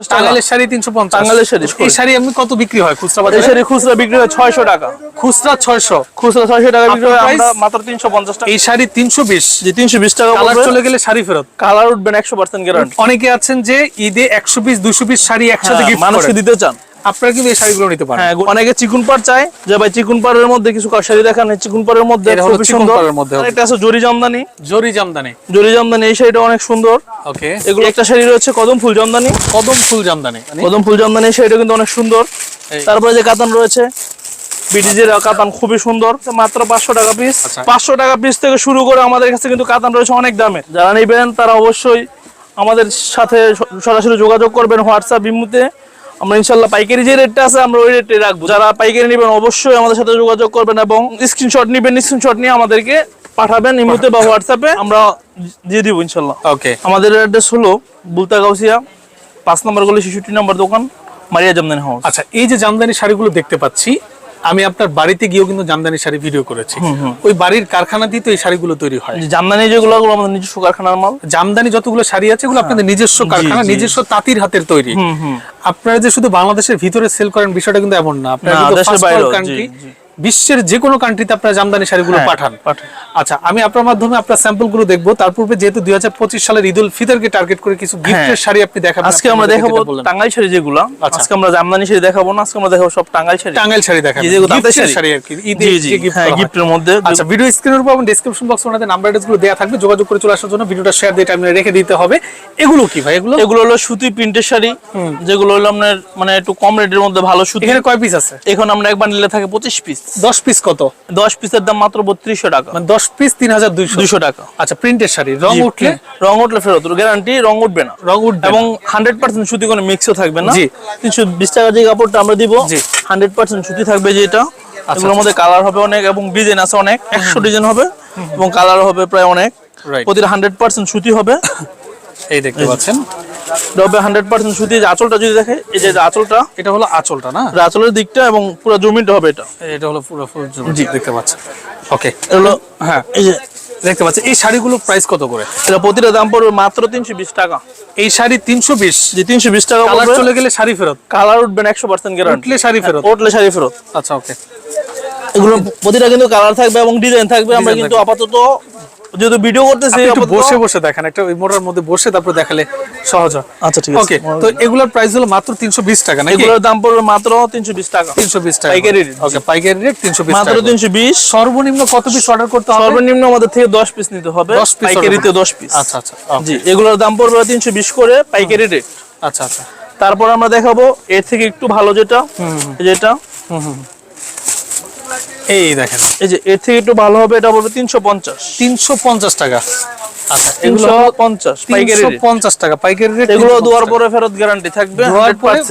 টাঙ্গাইলের শাড়ি তিনশো পঞ্চাশ। শাড়ি, এই শাড়ি এমনি কত বিক্রি হয় খুচরা এই শাড়ি খুচরা বিক্রি হয় ছয়শো টাকা। খুচরা ছয়শো। খুচরা ছয়শো টাকা বিক্রি হয় আমরা মাত্র টাকা। এই শাড়ি যে টাকা কালার চলে গেলে শাড়ি ফেরত। কালার উঠবেন একশো পার্সেন্ট গ্যারান্টি অনেকে আছেন যে ঈদে একশো পিস দুশো পিস শাড়ি একসাথে গিফট মানুষকে দিতে চান। আপনারা কিন্তু এই শাড়িগুলো নিতে পারেন। হ্যাঁ অনেকে চিকুন পাড় চায়। যে ভাই চিকুন পাড়ের মধ্যে কিছু শাড়ি দেখান চিকুন পাড়ের মধ্যে চিকন সুন্দর। মধ্যে। আছে জরি জামদানি। জরি জামদানি। জরি জামদানি এই শাড়িটা অনেক সুন্দর। ওকে। এগুলো একটা শাড়ি রয়েছে কদম ফুল জামদানি। কদম ফুল জামদানি। কদম ফুল জামদানি এই শাড়িটা কিন্তু অনেক সুন্দর। তারপরে যে কাতান রয়েছে বিটিজের কাতান খুবই সুন্দর। মাত্র পাঁচশো টাকা পিস আচ্ছা। পাঁচশো টাকা পিস থেকে শুরু করে আমাদের কাছে কিন্তু কাতান রয়েছে অনেক দামে। যারা নেবেন তারা অবশ্যই আমাদের সাথে সরাসরি যোগাযোগ করবেন হোয়াটসঅ্যাপ বিমুতে আমরা ইনশাল্লাহ পাইকারি যে রেটটা আছে আমরা ওই রেটে রাখব। যারা পাইকারি নেবেন অবশ্যই আমাদের সাথে যোগাযোগ করবেন এবং স্ক্রিনশট নেবেন স্ক্রিনশট নিয়ে আমাদেরকে পাঠাবেন ইমুতে বা হোয়াটসঅ্যাপে আমরা দিয়ে দিব ইনশাল্লাহ ওকে আমাদের অ্যাড্রেস হলো বুলতা গাউসিয়া পাঁচ নম্বর গলি শিশুটি নম্বর দোকান মারিয়া জামদানি হাউস আচ্ছা এই যে জামদানি শাড়িগুলো দেখতে পাচ্ছি আমি আপনার বাড়িতে গিয়েও কিন্তু জামদানি শাড়ি ভিডিও করেছি। ওই বাড়ির কারখানাতেই তো এই শাড়িগুলো তৈরি হয়। জামদানি যেগুলো আমাদের নিজস্ব কারখানার মাল? জামদানি যতগুলো শাড়ি আছে এগুলো আপনাদের নিজস্ব কারখানা নিজস্ব তাঁতির হাতের তৈরি। আপনারা যে শুধু বাংলাদেশের ভিতরে সেল করেন বিষয়টা কিন্তু এমন না। আপনারা কিন্তু বিশ্বের যে কোনো কান্ট্রিতে আপনারা জামদানি শাড়িগুলো হ্যাঁ, পাঠান। আচ্ছা আমি আপনার মাধ্যমে আপনার স্যাম্পলগুলো দেখব। তার পূর্বে যেহেতু দুই হাজার পঁচিশ সালের ঈদ উল ফিতরকে টার্গেট করে কিছু গিফটের শাড়ি আপনি দেখাবেন আজকে আমরা দেখাবো টাঙ্গাইল শাড়ি যেগুলো। আচ্ছা। আজকে আমরা জামদানি শাড়ি দেখাবো না আজকে আমরা দেখাবো সব টাঙ্গাইল শাড়ি। টাঙ্গাইল শাড়ি গিফটের শাড়ি। আর কি। gift হ্যাঁ গিফটের মধ্যে। আচ্ছা ভিডিও স্ক্রিনের উপর এবং ডেসক্রিপশন বক্সে ওনাদের নাম্বারগুলো দেওয়া থাকবে। যোগাযোগ করে চলে আসার জন্য ভিডিওটা শেয়ার দিয়ে টাইমে রেখে দিতে হবে। এগুলো কি ভাই? এগুলো? এগুলো হলো সুতি প্রিন্টের শাড়ি যেগুলো হলো আপনার মানে একটু কম রেটের মধ্যে ভালো সুতি। এখানে কয় পিস আছে? এখন আমরা একবার নিলে থাকে পঁচিশ পিস দশ পিস কত? দশ পিসের দাম মাত্র বত্রিশশো টাকা। মানে দশ পিস তিন হাজার দুইশো টাকা। আচ্ছা প্রিন্টের শাড়ি রং উঠলে? রং উঠলে ফেরত গ্যারান্টি রং উঠবে না। রং উঠবে এবং হান্ড্রেড পার্সেন্ট সুতি কোনো মিক্সও থাকবে না। জি। তিনশো বিশ টাকা যে কাপড়টা আমরা দিব জি। হান্ড্রেড পার্সেন্ট সুতি থাকবে যেটা। এগুলোর মধ্যে কালার হবে অনেক এবং ডিজাইন আছে অনেক। একশো ডিজাইন হবে এবং কালার হবে প্রায় অনেক. প্রতিটা হান্ড্রেড পার্সেন্ট সুতি হবে। এই দেখতে পাচ্ছেন। হবে হান্ড্রেড পার্সেন্ট সুতি আঁচলটা যদি দেখে এই যে আঁচলটা এটা হলো আঁচলটা না? আঁচলের দিকটা এবং পুরো জমিনটা হবে এটা। এটা হলো পুরো ফুল জি। দেখতে পাচ্ছেন। ওকে এগুলো হ্যাঁ। এই যে দেখতে পাচ্ছেন। এই শাড়িগুলো প্রাইস কত করে? এটা প্রতিটা দাম পড়বে মাত্র তিনশো বিশ টাকা। এই শাড়ি তিনশো বিশ? যে তিনশো বিশ টাকা কালার চলে গেলে শাড়ি ফেরত। কালার উঠবেন একশো পার্সেন্ট গ্যারান্টি উঠলে শাড়ি ফেরত। উঠলে শাড়ি ফেরত। আচ্ছা ওকে এগুলো প্রতিটা কিন্তু কালার থাকবে এবং ডিজাইন থাকবে। আমরা কিন্তু আপাতত যেহেতু ভিডিও করতেছি বসে বসে দেখেন একটা মোড়ার মধ্যে বসে তারপর দেখালে সহজ আচ্ছা ঠিক আছে। ওকে তো এগুলোর প্রাইস হলো মাত্র তিনশো বিশ টাকা নাকি? এগুলোর দাম পড়বে মাত্র তিনশো বিশ টাকা। তিনশো বিশ টাকা। পাইকারি rate, ওকে পাইকারি রেট তিনশো বিশ মাত্র টাকা। তিনশো বিশ। সর্বনিম্ন কত পিস অর্ডার করতে হবে? সর্বনিম্ন আমাদের থেকে দশ পিস নিতে হবে। 10 পাইকারিতে order দশ পিস আচ্ছা আচ্ছা জি এগুলোর দাম পড়বে তিনশো বিশ করে পাইকারি রেট আচ্ছা আচ্ছা। তারপর আমরা দেখাবো এর থেকে একটু ভালো যেটা যেটা এই দেখেন। এই যে এর থেকে একটু ভালো হবে এটা তিনশো পঞ্চাশ। তিনশো পঞ্চাশ টাকা। আচ্ছা এগুলো পঞ্চাশ পাইকারি পঞ্চাশ টাকা পাইকারি রেট এগুলো দুয়ার পরে ফেরত গ্যারান্টি থাকবে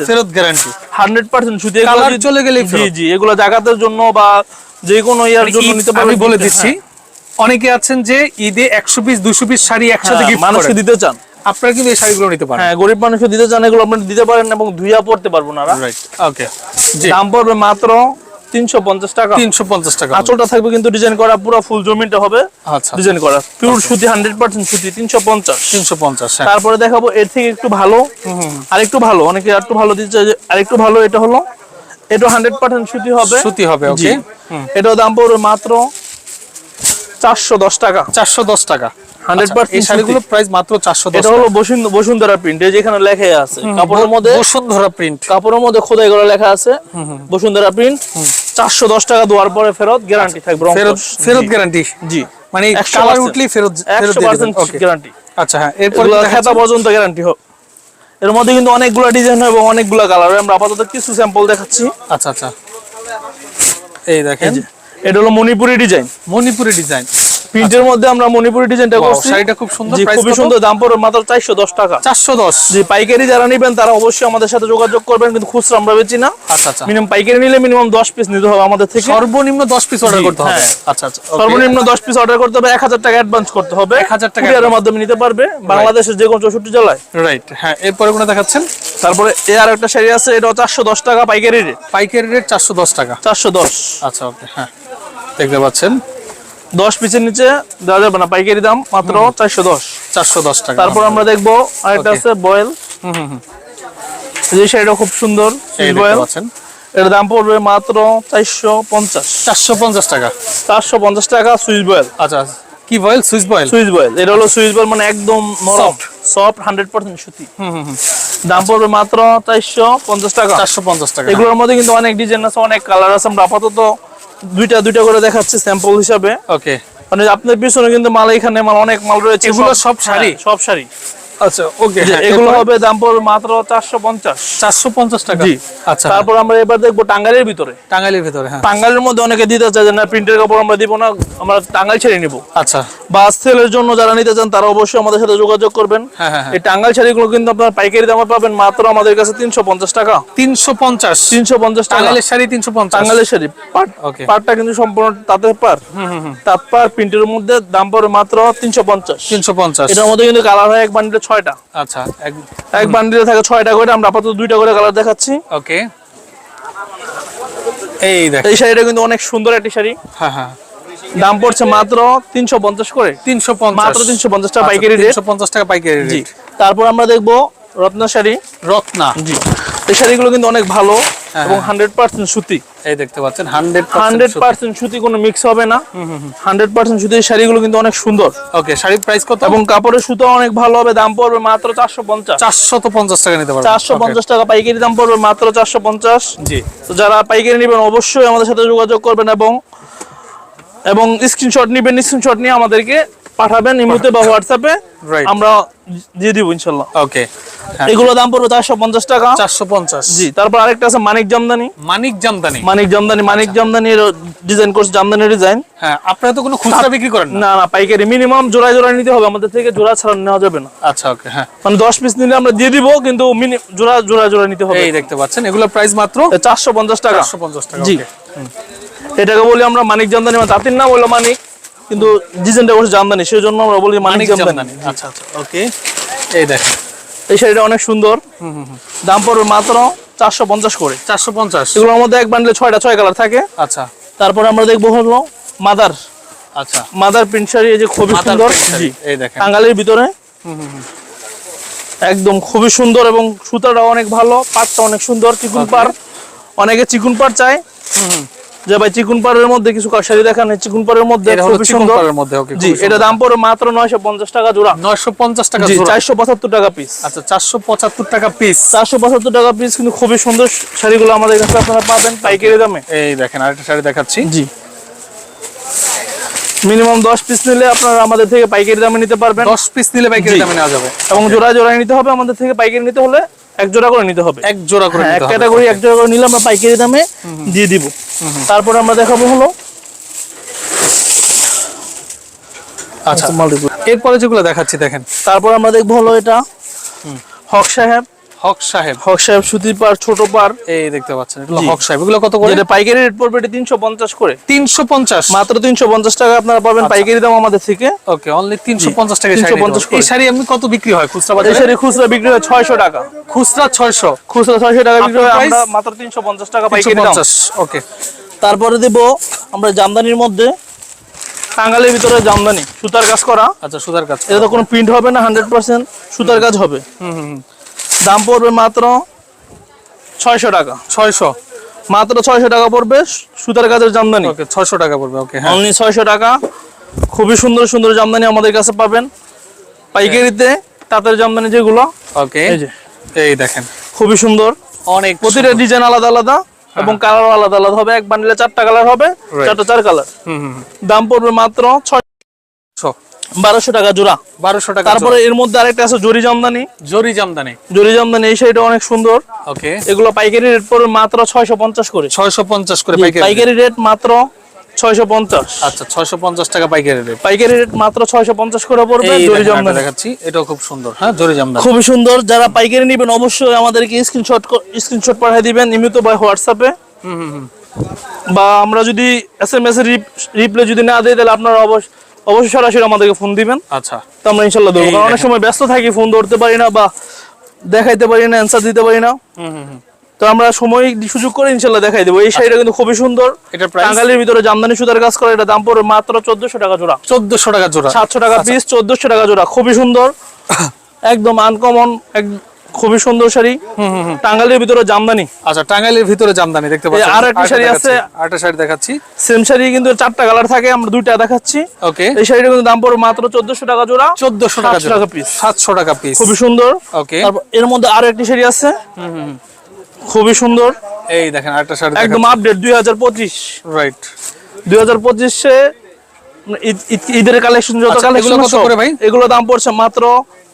ফেরত গ্যারান্টি হান্ড্রেড পার্সেন্ট শুধু এগুলো Colour যদি- চলে গেলেই জি জি এগুলো জাকাতের জন্য বা যে কোনো ইয়ার জন্য নিতে পারবে বলে দিচ্ছি অনেকে আছেন যে ঈদে একশো পিস দুশো পিস শাড়ি একসাথে হ্যাঁ, মানুষকে দিতে চান। আপনারা কিন্তু এই শাড়িগুলো নিতে পারেন। হ্যাঁ গরিব মানুষকে দিতে চান এগুলো আপনি দিতে পারেন এবং ধুইয়া পড়তে পারব না রাইট ওকে দাম পড়বে মাত্র তিনশো পঞ্চাশ টাকা। তিনশো পঞ্চাশ টাকা। আঁচলটা থাকবে কিন্তু ডিজাইন করা পুরো ফুল জমিনটা হবে আচ্ছা। ডিজাইন করা। পিওর সুতি হান্ড্রেড পার্সেন্ট সুতি তিনশো পঞ্চাশ। তিনশো পঞ্চাশ হ্যাঁ। তারপরে দেখাবো এর থেকে একটু ভালো আর একটু ভালো অনেকে আর একটু ভালো দিচ্ছে যে আরেকটু ভালো এটা হলো এটা হান্ড্রেড পার্সেন্ট সুতি হবে। সুতি হবে ওকে এটার দাম পড়বে মাত্র চারশো দশ টাকা। চারশো দশ টাকা। 100% আচ্ছা, এই শাড়িগুলো প্রাইস মাত্র চারশো দশ এটা হলো বসুন্ধরা প্রিন্ট এই যেখানে লেখা আছে। কাপড়ের মধ্যে বসুন্ধরা প্রিন্ট কাপড়ের মধ্যে খোদাই করা লেখা আছে। বসুন্ধরা প্রিন্ট চারশো দশ টাকা দেওয়ার পরে ফেরত গ্যারান্টি থাকবে ফেরত ফেরত গ্যারান্টি জি। মানে কালার ফেরত ফেরত পার্সেন্ট গ্যারান্টি আচ্ছা হ্যাঁ এরপরে খেতা পর্যন্ত গ্যারান্টি হোক। এর মধ্যে কিন্তু অনেকগুলো ডিজাইন এবং অনেকগুলো কালার আমরা আপাতত কিছু স্যাম্পল দেখাচ্ছি। আচ্ছা আচ্ছা। এই দেখেন। এটা হলো মণিপুরি ডিজাইন মণিপুরি ডিজাইন প্রিন্টের মধ্যে আমরা মণিপুরি ডিজাইনটা করছি। শাড়িটা খুব সুন্দর, খুবই সুন্দর দাম পড়বে মাত্র চারশো দশ টাকা। চারশো দশ। জি পাইকারি যারা নেবেন তারা অবশ্যই আমাদের সাথে যোগাযোগ করবেন কিন্তু খুচরা আমরা বেচি না। আচ্ছা আচ্ছা। মিনিমাম পাইকারি নিলে মিনিমাম দশ পিস নিতে হবে আমাদের থেকে। সর্বনিম্ন দশ পিস অর্ডার করতে হবে। হ্যাঁ। আচ্ছা আচ্ছা সর্বনিম্ন দশ পিস অর্ডার করতে হবে এক হাজার টাকা অ্যাডভান্স করতে হবে। 1000 টাকা কুরিয়ারের মাধ্যমে নিতে পারবে বাংলাদেশের যে কোনো চৌষট্টি জেলায়। রাইট হ্যাঁ এরপরে কোনো দেখাচ্ছেন? তারপরে এ আর একটা শাড়ি আছে এটা চারশো দশ টাকা পাইকারি রেট। পাইকারি রেট চারশো দশ টাকা। চারশো দশ। আচ্ছা ওকে হ্যাঁ দেখতে পাচ্ছেন। দশ পিসের নিচে দেওয়া যাবে না পাইকারি দাম মাত্র চারশো দশ। চারশো দশ টাকা। তারপর আমরা দেখব আরেকটা. আছে বয়েল। হুম হুম হুম। যে শাড়িটা খুব সুন্দর বয়েল। এর দাম পড়বে মাত্র চারশো পঞ্চাশ। চারশো পঞ্চাশ টাকা। চারশো পঞ্চাশ টাকা সুইচ বয়েল। আচ্ছা কি boil? Switch boil? Switch boil. এটা হলো সুইচ বয়েল মানে একদম নরম। সফট হান্ড্রেড পার্সেন্ট সুতি। হুম হুম হুম। দাম পড়বে মাত্র চারশো পঞ্চাশ টাকা। চারশো পঞ্চাশ টাকা। এগুলোর মধ্যে কিন্তু অনেক ডিজাইন আছে অনেক কালার আছে। আমরা আপাতত দুইটা দুইটা করে দেখাচ্ছি স্যাম্পল হিসাবে। ওকে মানে আপনার পিছনে কিন্তু মাল এখানে মাল অনেক মাল রয়েছে। এগুলো সব শাড়ি? হ্যাঁ, সব শাড়ি। আচ্ছা ওকে এগুলো হবে দাম পড়বে মাত্র চারশো পঞ্চাশ। টাকা? জি। আচ্ছা। তারপর আমরা এবার দেখব টাঙ্গাইলের ভিতরে। টাঙ্গাইলের ভিতরে হ্যাঁ। টাঙ্গাইলের মধ্যে অনেকে দিতে চায় যে না প্রিন্টের কাপড় আমরা দিব না আমরা টাঙ্গাইল ছেড়ে নিব। আচ্ছা। বা সেলের জন্য যারা নিতে চান তারা অবশ্যই আমাদের সাথে যোগাযোগ করবেন। হ্যাঁ হ্যাঁ এই টাঙ্গাইল শাড়িগুলো কিন্তু আপনার পাইকারি দামে পাবেন মাত্র আমাদের কাছে তিনশো পঞ্চাশ টাকা। তিনশো পঞ্চাশ। তিনশো পঞ্চাশ টাকা। টাঙ্গাইলের শাড়ি তিনশো পঞ্চাশ। টাঙ্গাইলের শাড়ি। পাট. পাটটা কিন্তু সম্পূর্ণ তাঁতের পার তাঁত পার প্রিন্টের মধ্যে দাম পড়ে মাত্র তিনশো পঞ্চাশ। তিনশো পঞ্চাশ। এটার মধ্যে কিন্তু কালার হয় এক বান্ডিলে ছয়টা। আচ্ছা এক বান্ডিলে থাকে ছয়টা করে আমরা আপাতত দুইটা করে কালার দেখাচ্ছি। ওকে এই দেখ এই শাড়িটা কিন্তু অনেক সুন্দর একটি শাড়ি। হ্যাঁ হ্যাঁ। দাম পড়ছে মাত্র তিনশো পঞ্চাশ করে। তিনশো পঞ্চাশ। মাত্র তিনশো পঞ্চাশ টাকা পাইকারি তিনশো পঞ্চাশ টাকা পাইকারি জি তারপর আমরা দেখব রত্ন শাড়ি। রত্না। জি এই শাড়িগুলো কিন্তু অনেক ভালো হ্যাঁ, এবং হান্ড্রেড পার্সেন্ট সুতি। এই দেখতে পাচ্ছেন হান্ড্রেড হান্ড্রেড পার্সেন্ট সুতি কোনো মিক্স হবে না। হান্ড্রেড পার্সেন্ট সুতি শাড়িগুলো কিন্তু অনেক সুন্দর। ওকে শাড়ির প্রাইস কত? এবং কাপড়ের সুতো অনেক ভালো হবে দাম পড়বে মাত্র চারশো পঞ্চাশ। চারশো তো পঞ্চাশ টাকা নিতে পারবেন। চারশো পঞ্চাশ টাকা পাইকারি দাম পড়বে মাত্র চারশো পঞ্চাশ। জি। তো যারা পাইকারি নেবেন অবশ্যই আমাদের সাথে যোগাযোগ করবেন এবং এবং স্ক্রিনশট নেবেন স্ক্রিনশট নিয়ে আমাদেরকে পাঠাবেন ইমুতে বা হোয়াটসঅ্যাপে আমরা দিয়ে দিব ইনশাল্লাহ। ওকে এগুলো দাম পড়বে চারশো পঞ্চাশ টাকা। চারশো পঞ্চাশ। জি তারপর আরেকটা আছে মানিক জামদানি। মানিক জামদানি? মানিক জামদানি মানিক জামদানির ডিজাইন করছে জামদানি ডিজাইন হ্যাঁ আপনারা তো কোনো খুচরা বিক্রি করেন না? না পাইকারি মিনিমাম জোড়ায় জোড়ায় নিতে হবে আমাদের থেকে জোড়া ছাড়া নেওয়া যাবে না। আচ্ছা ওকে হ্যাঁ। মানে দশ পিস নিলে আমরা দিয়ে দিব কিন্তু জোড়া জোড়া জোড়া নিতে হবে। এই দেখতে পাচ্ছেন এগুলো প্রাইস মাত্র চারশো পঞ্চাশ টাকা। চারশো পঞ্চাশ টাকা জি। এটাকে বলি আমরা মানিক জামদানি মানে তাঁতির নাম হলো মানিক কিন্তু ডিজাইনটা করছে জামদানি সেই জন্য আমরা বলি মানিক জামদানি। আচ্ছা আচ্ছা ওকে। এই দেখেন এই শাড়িটা অনেক সুন্দর। দাম পড়বে মাত্র চারশো পঞ্চাশ করে। চারশো পঞ্চাশ। এগুলোর মধ্যে এক বান্ডেলে ছয়টা ছয় কালার থাকে। আচ্ছা। তারপর আমরা দেখব হলো মাদার। আচ্ছা। মাদার প্রিন্ট শাড়ি এই যে খুবই সুন্দর। জি এই দেখেন। টাঙ্গালের ভিতরে। একদম খুবই সুন্দর এবং সুতাটা অনেক ভালো পাটটা অনেক সুন্দর চিকুন পার অনেকে চিকুন পার চায় যে ভাই চিকুন পাড়ের মধ্যে কিছু শাড়ি দেখান চিকুন পাড়ের মধ্যে খুবই সুন্দর। পাড়ের মধ্যে ওকে জি এটা দাম পড়ে মাত্র নয়শো পঞ্চাশ টাকা জোড়া। নয়শো পঞ্চাশ টাকা জোড়া। টাকা পিস আচ্ছা চারশো পঁচাত্তর টাকা পিস চারশো পঁচাত্তর টাকা পিস কিন্তু খুবই সুন্দর শাড়িগুলো আমাদের কাছে আপনারা পাবেন পাইকারি দামে। এই দেখেন আরেকটা শাড়ি দেখাচ্ছি। জি। মিনিমাম দশ পিস নিলে আপনারা আমাদের থেকে পাইকারি দামে নিতে পারবেন। দশ পিস নিলে পাইকারি দামে নেওয়া যাবে। এবং জোড়া জোড়া নিতে হবে আমাদের থেকে পাইকারি নিতে হলে এক জোড়া করে নিতে হবে। এক জোড়া করে হ্যাঁ, এক ক্যাটাগরি এক জোড়া করে নিলে আমরা পাইকারি দামে দিয়ে দিব। তারপরে আমরা দেখাবো হলো আচ্ছা। মাল্টিপুল এরপরে যেগুলো দেখাচ্ছি দেখেন। তারপর আমরা দেখব হলো এটা হক সাহেব হক সাহেব। হক সাহেব সুতির পার ছোট পার এই দেখতে পাচ্ছেন এগুলো জি। হক সাহেব। এগুলো কত করে? পাইকারি রেট পড়বে এটা করে। মাত্র টাকা আপনারা পাবেন আচ্ছা। পাইকারি দাম আমাদের থেকে। ওকে অনলি তিনশো পঞ্চাশ টাকা 350 করে। এই শাড়ি এমনি কত বিক্রি হয়? খুচরা এই বাজারে শাড়ি খুচরা বিক্রি হয় টাকা। খুচরা ছয়শো। খুচরা ছয়শো টাকা বিক্রি হয় আমরা মাত্র তিনশো পঞ্চাশ টাকা তিনশো পাইকারি দাম। ওকে। তারপরে দেব আমরা জামদানির মধ্যে। টাঙ্গালের ভিতরে জামদানি সুতার কাজ করা। আচ্ছা সুতার কাজ এটা তো কোনো প্রিন্ট হবে না হান্ড্রেড পার্সেন্ট সুতার কাজ হবে। হুম হুম। দাম পড়বে মাত্র ছয়শো টাকা। ছয়শো? মাত্র ছয়শো টাকা পড়বে সুতার কাজের জামদানি। ওকে ছয়শো টাকা পড়বে ওকে হ্যাঁ। অনলি ছয়শো টাকা। খুবই সুন্দর সুন্দর জামদানি আমাদের কাছে পাবেন। পাইকারিতে তাঁতের জামদানি যেগুলো ওকে এই যে। এই দেখেন। খুবই সুন্দর। অনেক প্রতিটা ডিজাইন আলাদা আলাদা এবং কালার আলাদা আলাদা হবে। এক বান্ডিলে চারটা কালার হবে চারটা চার কালার। হুম হুম হুম। দাম পড়বে মাত্র ছয় ছশো বারোশো টাকা জোড়া। বারোশো টাকা তারপরে এর মধ্যে আরেকটা আছে জরি জামদানি। জরি জামদানি। জরি জামদানি এই শাড়িটা অনেক সুন্দর। ওকে। এগুলো পাইকারি রেট পড়বে মাত্র ছয়শো পঞ্চাশ করে। ছয়শো পঞ্চাশ করে পাইকারি রেট। মাত্র ছয়শো পঞ্চাশ। আচ্ছা ছয়শো পঞ্চাশ টাকা পাইকারি রেট। পাইকারি রেট মাত্র ছয়শো পঞ্চাশ করে পড়বে জরি জামদানি। দেখাচ্ছি এটাও খুব সুন্দর হ্যাঁ জরি জামদানি। খুবই সুন্দর যারা পাইকারি নেবেন অবশ্যই আমাদেরকে স্ক্রিনশট স্ক্রিনশট পাঠিয়ে দিবেন ইমিতো বা হোয়াটসঅ্যাপে হুম হুম বা আমরা যদি এস এম এস এর রিপ্লাই যদি না দিই তাহলে আপনারা অবশ্যই অবশ্যই সরাসরি আমাদেরকে ফোন দিবেন। আচ্ছা। তো আমরা ইনশাল্লাহ দেবো কারণ অনেক সময় ব্যস্ত থাকি ফোন ধরতে পারি না বা দেখাইতে পারি না অ্যান্সার দিতে পারি না। হুম হুম হুম। তো আমরা সময় সুযোগ করে ইনশাল্লাহ দেখাই দেবো। এই শাড়িটা কিন্তু খুবই সুন্দর। প্রাইস টাঙ্গালের ভিতরে জামদানি সুতার কাজ করে এটা দাম পড়বে মাত্র চোদ্দশো টাকা জোড়া। চোদ্দশো টাকা জোড়া। সাতশো টাকা পিস চোদ্দশো টাকা জোড়া। খুবই সুন্দর। একদম আনকমন এক খুবই সুন্দর শাড়ি। টাঙ্গালের ভিতরে জামদানি। আচ্ছা টাঙ্গাইলের ভিতরে জামদানি দেখতে পাচ্ছেন। আর একটা শাড়ি আছে। আরেকটা শাড়ি দেখাচ্ছি। সেম শাড়ি কিন্তু চারটা কালার থাকে আমরা দুইটা দেখাচ্ছি। ওকে। এই শাড়িটা কিন্তু দাম পড়বে মাত্র চোদ্দশো টাকা জোড়া চোদ্দশো টাকা 700 টাকা piece। সাতশো টাকা পিস খুবই সুন্দর। ওকে। এর মধ্যে আরও একটি শাড়ি আছে। খুবই সুন্দর। এই দেখেন আরেকটা শাড়ি একদম আপডেট দুই হাজার পঁচিশ। রাইট দুই হাজার পঁচিশে ঈদের কালেকশন যত আচ্ছা, কালেকশন এগুলো কত করে ভাই? এগুলো দাম পড়ছে মাত্র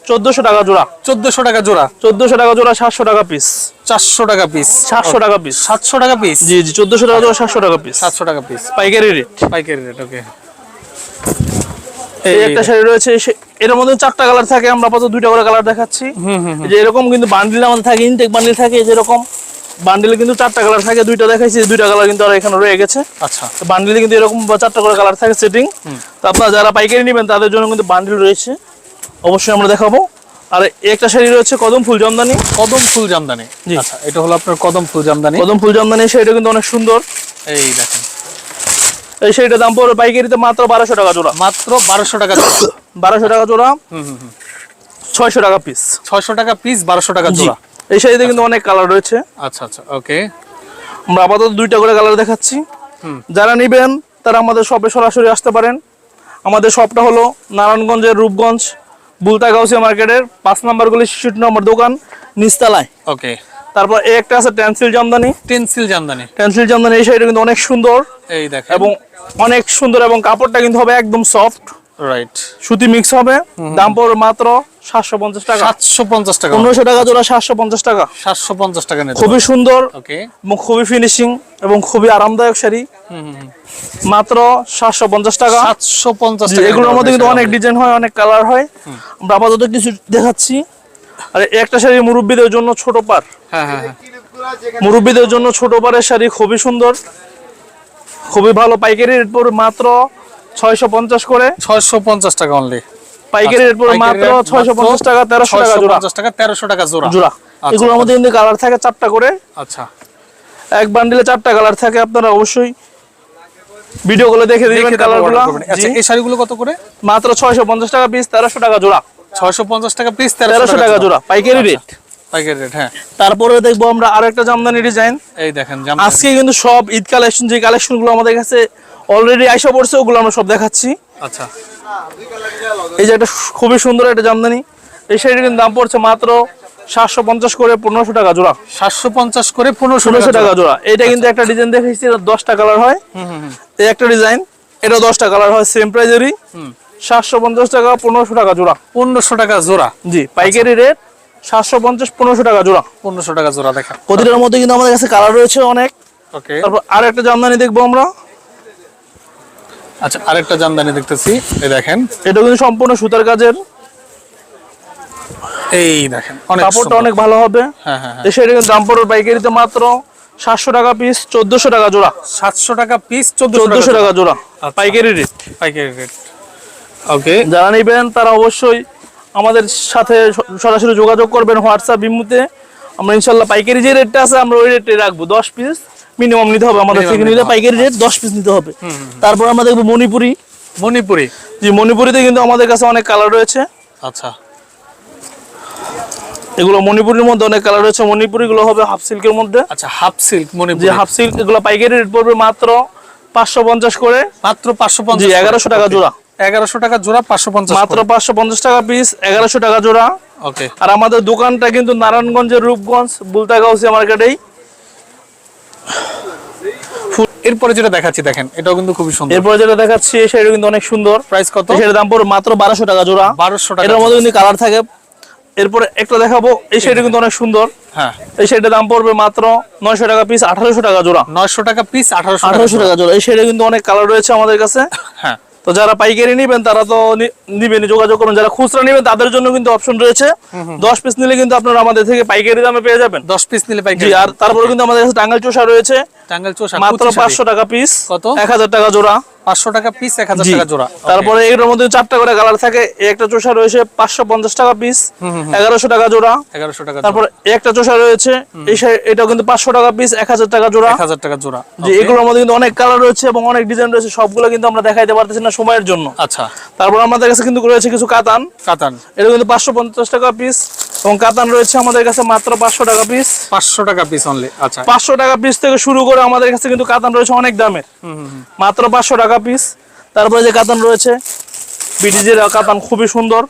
চোদ্দশো টাকা জোড়া। চোদ্দশো টাকা জোড়া? চোদ্দশো টাকা জোড়া সাতশো টাকা পিস চারশো টাকা পিস সাতশো টাকা পিস সাতশো টাকা পিস জি জি চোদ্দশো টাকা জোড়া সাতশো টাকা পিস সাতশো টাকা পিস পাইকারি রেট পাইকারি রেট ওকে এই একটা শাড়ি রয়েছে এর মধ্যে চারটা কালার থাকে আমরা আপাতত দুইটা করে কালার দেখাচ্ছি। যে এরকম কিন্তু বান্ডিল আমাদের থাকে ইনটেক বান্ডিল থাকে এই যে এরকম বান্ডিলে কিন্তু চারটা কালার থাকে দুইটা দেখাইছি দুইটা কালার কিন্তু আর এখানে রয়ে গেছে। আচ্ছা। তো বান্ডিলে কিন্তু এরকম চারটা করে কালার থাকে সেটিং তো আপনারা যারা পাইকারি নেবেন তাদের জন্য কিন্তু বান্ডিল রয়েছে। অবশ্যই আমরা দেখাবো। আর একটা শাড়ি রয়েছে কদম ফুল জামদানি। কদম ফুল জামদানি। জি। আচ্ছা এটা হলো আপনার কদম ফুল জামদানি। কদম ফুল জামদানি শাড়িটা কিন্তু অনেক সুন্দর। এই দেখেন। এই শাড়িটার দাম পড়বে পাইকারিতে মাত্র বারোশো টাকা জোড়া। মাত্র বারোশো টাকা। বারোশো টাকা জোড়া। ছয়শো টাকা পিস ছয়শো টাকা পিস বারোশো টাকা জোড়া। এই শাড়িতে কিন্তু অনেক কালার রয়েছে। আচ্ছা আচ্ছা ওকে আমরা আপাতত দুইটা করে কালার দেখাচ্ছি। যারা নেবেন তারা আমাদের শপে সরাসরি আসতে পারেন। আমাদের শপটা হলো নারায়ণগঞ্জের রূপগঞ্জ বুলতা গাউসিয়া মার্কেটের পাঁচ নম্বর গলি শিশুটি নম্বর দোকান নিস্তালায় ওকে তারপর এই একটা আছে টেন্সিল জামদানি। টেন্সিল জামদানি। টেন্সিল জামদানি এই শাড়িটা কিন্তু অনেক সুন্দর। এই দেখেন। এবং অনেক সুন্দর এবং কাপড়টা কিন্তু হবে একদম সফট রাইট সুতি মিক্স হবে। দাম পড়বে মাত্র সাতশো পঞ্চাশ টাকা। সাতশো পঞ্চাশ টাকা। পনেরোশো টাকা জোড়া সাতশো পঞ্চাশ টাকা। সাতশো পঞ্চাশ টাকা খুবই সুন্দর ওকে খুবই ফিনিশিং এবং খুবই আরামদায়ক শাড়ি। মাত্র সাতশো পঞ্চাশ টাকা। সাতশো পঞ্চাশ টাকা এগুলোর মধ্যে কিন্তু অনেক ডিজাইন হয় অনেক কালার হয়। আমরা আপাতত কিছু দেখাচ্ছি। আর একটা শাড়ি মুরব্বীদের জন্য ছোট পার হ্যাঁ হ্যাঁ হ্যাঁ। মুরব্বীদের জন্য ছোট পারের শাড়ি খুবই সুন্দর। খুবই ভালো পাইকারি রেট পড়বে মাত্র ছয়শো পঞ্চাশ করে। ছয়শো পঞ্চাশ টাকা অনলি পাইকারি রেট পড়বে মাত্র ছয়শো পঞ্চাশ টাকা তেরোশো টাকা জোড়া। পঞ্চাশ টাকা তেরোশো টাকা জোড়া। জোড়া। আচ্ছা, এগুলোর মধ্যে কিন্তু কালার থাকে চারটা করে। আচ্ছা। এক বান্ডিলে চারটা কালার থাকে আপনারা অবশ্যই ভিডিও গুলো দেখে দিবেন কালারগুলো আচ্ছা এই শাড়িগুলো কত করে? মাত্র ছয়শো পঞ্চাশ টাকা পিস তেরোশো টাকা জোড়া। ছয়শো পঞ্চাশ টাকা পিস তেরোশো টাকা জোড়া। পাইকারি রেট পাইকারি রেট হ্যাঁ। তারপরে দেখব আমরা আরেকটা জামদানি ডিজাইন এই দেখেন আজকে কিন্তু সব ঈদ কালেকশন যে কালেকশনগুলো আমাদের কাছে অলরেডি আইসা পড়ছে ওগুলো আমরা সব দেখাচ্ছি। আচ্ছা। এই যে একটা খুবই সুন্দর একটা জামদানি। এই শাড়ির কিন্তু দাম পড়ছে মাত্র সাতশো পঞ্চাশ করে পনেরোশো টাকা জোড়া। সাতশো পঞ্চাশ করে পনেরোশো টাকা জোড়া। এটা কিন্তু একটা ডিজাইন দেখেছি এটা দশটা কালার হয়। এই একটা ডিজাইন এটা দশটা কালার হয় সেম প্রাইজেরই সাতশো পঞ্চাশ টাকা পনেরোশো টাকা জোড়া। পনেরোশো টাকা জোড়া। জি পাইকারি রেট সাতশো পঞ্চাশ পনেরোশো টাকা জোড়া। পনেরোশো টাকা জোড়া দেখেন। প্রতিটার মধ্যে কিন্তু আমাদের কাছে কালার রয়েছে অনেক। ওকে তারপর আর একটা জামদানি দেখব আমরা। আচ্ছা আরেকটা জামদানি দেখতেছি। এই দেখেন। এটা কিন্তু সম্পূর্ণ সুতার কাজের। এই দেখেন অনেক কাপড়টা অনেক ভালো হবে। হ্যাঁ হ্যাঁ হ্যাঁ। এই কিন্তু দাম পড়বে পাইকারিতে মাত্র সাতশো টাকা পিস চোদ্দশো টাকা জোড়া। সাতশো টাকা পিস চোদ্দশো চোদ্দশো টাকা জোড়া। আচ্ছা। পাইকারি রেট পাইকারি রেট ওকে যারা নেবেন তারা অবশ্যই আমাদের সাথে সরাসরি যোগাযোগ করবেন হোয়াটসঅ্যাপ বিমুতে আমরা ইনশাল্লাহ পাইকারি যে রেটটা আছে আমরা ওই রেটে রাখব। দশ পিস মিনিমাম নিতে হবে আমাদের থেকে নিতে নিলে পাইকারি রেট দশ পিস নিতে হবে। তারপর আমরা দেখব মণিপুরি। মণিপুরি। যে মণিপুরিতে কিন্তু আমাদের কাছে অনেক কালার রয়েছে। আচ্ছা। এগুলো মণিপুরির মধ্যে অনেক কালার রয়েছে। মণিপুরি গুলো হবে হাফ সিল্কের মধ্যে। আচ্ছা half silk Manipuri. Half silk এগুলো পাইকারি রেট পড়বে মাত্র পাঁচশো পঞ্চাশ করে। মাত্র পাঁচশো জি পঞ্চাশ এগারোশো টাকা জোড়া। এগারোশো টাকা জোড়া পাঁচশো পঞ্চাশ মাত্র পাঁচশো পঞ্চাশ টাকা পিস এগারোশো টাকা জোড়া। ওকে আর আমাদের দোকানটা কিন্তু নারায়ণগঞ্জের রূপগঞ্জ বুলতাগাউসি মার্কেটেই এরপরে যেটা দেখাচ্ছি দেখেন এটাও কিন্তু খুবই সুন্দর। এরপরে যেটা দেখাচ্ছি সেটা কিন্তু অনেক সুন্দর। প্রাইস কত? সেটার দাম পড়বে মাত্র বারোশো টাকা জোড়া। বারোশো টাকা এটার মধ্যে কিন্তু কালার থাকে। এরপরে একটা দেখাবো এই শাড়িটা কিন্তু অনেক সুন্দর। হ্যাঁ। এই শাড়িটার দাম পড়বে মাত্র নয়শো টাকা পিস আঠারোশো টাকা জোড়া। নয়শো টাকা পিস আঠারোশো টাকা আঠারোশো টাকা জোড়া। এই শাড়িটা কিন্তু অনেক কালার রয়েছে আমাদের কাছে। হ্যাঁ। তো যারা পাইকারি নিবেন তারা তো নিবেন যোগাযোগ করুন। যারা খুচরা নিবেন তাদের জন্য কিন্তু অপশন রয়েছে। দশ পিস নিলে কিন্তু আপনারা আমাদের থেকে পাইকারি দামে পেয়ে যাবেন। দশ পিস নিলে পাইকারি আর তারপরে কিন্তু আমাদের কাছে টাঙ্গাল চোষা রয়েছে। টাঙ্গাল চোষা মাত্র পাঁচশো টাকা পিস কত? এক হাজার টাকা জোড়া। পাঁচশো টাকা পিস এক হাজার। টাকা জোড়া। তারপরে এগুলোর মধ্যে চারটা করে কালার থাকে। একটা চোষা রয়েছে পাঁচশো পঞ্চাশ টাকা পিস এগারোশো টাকা জোড়া। এগারোশো টাকা তারপর একটা চোষা রয়েছে এটাও কিন্তু পাঁচশো টাকা পিস এক হাজার টাকা জোড়া। এক হাজার টাকা জোড়া। যে এগুলোর মধ্যে কিন্তু অনেক কালার রয়েছে এবং অনেক ডিজাইন রয়েছে সবগুলো কিন্তু আমরা দেখাইতে পারতেছি না সময়ের জন্য। আচ্ছা। তারপর আমাদের কাছে কিন্তু রয়েছে কিছু কাতান। কাতান। এটা কিন্তু পাঁচশো পঞ্চাশ টাকা পিস এবং কাতান রয়েছে আমাদের কাছে মাত্র পাঁচশো টাকা পিস পাঁচশো টাকা পিস অনলি আচ্ছা। পাঁচশো টাকা পিস থেকে শুরু করে আমাদের কাছে কিন্তু কাতান রয়েছে অনেক দামের। মাত্র পাঁচশো টাকা পিস তারপরে যে কাতান রয়েছে বিটিজের কাতান খুবই সুন্দর।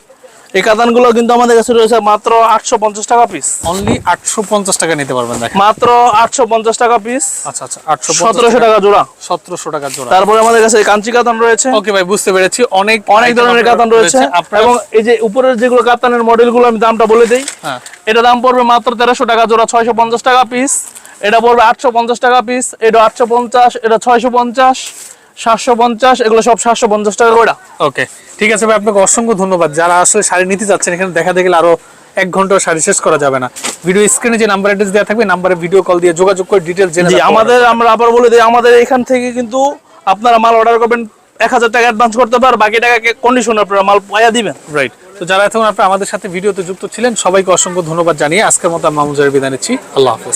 এই কাতানগুলো কিন্তু আমাদের কাছে রয়েছে মাত্র আটশো পঞ্চাশ টাকা পিস অনলি আটশো পঞ্চাশ টাকা নিতে পারবেন মাত্র আটশো পঞ্চাশ টাকা পিস আচ্ছা আচ্ছা আটশো সতেরোশো টাকা জোড়া। সতেরোশো টাকা জোড়া। তারপরে আমাদের কাছে কাঞ্চি কাতান রয়েছে। ওকে ভাই বুঝতে পেরেছি। অনেক অনেক ধরনের কাতান রয়েছে। এবং এই যে উপরের যেগুলো কাতানের মডেলগুলো আমি দামটা বলে দিই। হ্যাঁ। এটা দাম পড়বে মাত্র তেরোশো টাকা জোড়া ছয়শো পঞ্চাশ টাকা পিস এটা পড়বে আটশো পঞ্চাশ টাকা পিস এটা আটশো পঞ্চাশ এটা ছয়শো পঞ্চাশ। সাতশো পঞ্চাশ এগুলো সব সাতশো পঞ্চাশ টাকা করে। ওকে ঠিক আছে ভাই আপনাকে অসংখ্য ধন্যবাদ। যারা আসলে শাড়ি নিতে যাচ্ছেন এখানে দেখা দেখলে আরও এক ঘণ্টা শাড়ি শেষ করা যাবে না। ভিডিও স্ক্রিনে যে নাম্বার অ্যাড্রেস দেওয়া থাকবে নাম্বারে ভিডিও কল দিয়ে যোগাযোগ করে ডিটেলস জেনে আমাদের আমরা আবার বলে দিই আমাদের এখান থেকে কিন্তু আপনারা মাল অর্ডার করবেন এক হাজার টাকা অ্যাডভান্স করতে পার বাকি টাকাকে কন্ডিশন আপনারা মাল পাইয়া দিবেন। রাইট তো যারা এতক্ষণ আপনারা আমাদের সাথে ভিডিওতে যুক্ত ছিলেন সবাইকে অসংখ্য ধন্যবাদ জানিয়ে আজকের মতো আমি মামুজারের বিদায় নিচ্ছি। আল্লাহ হাফেজ।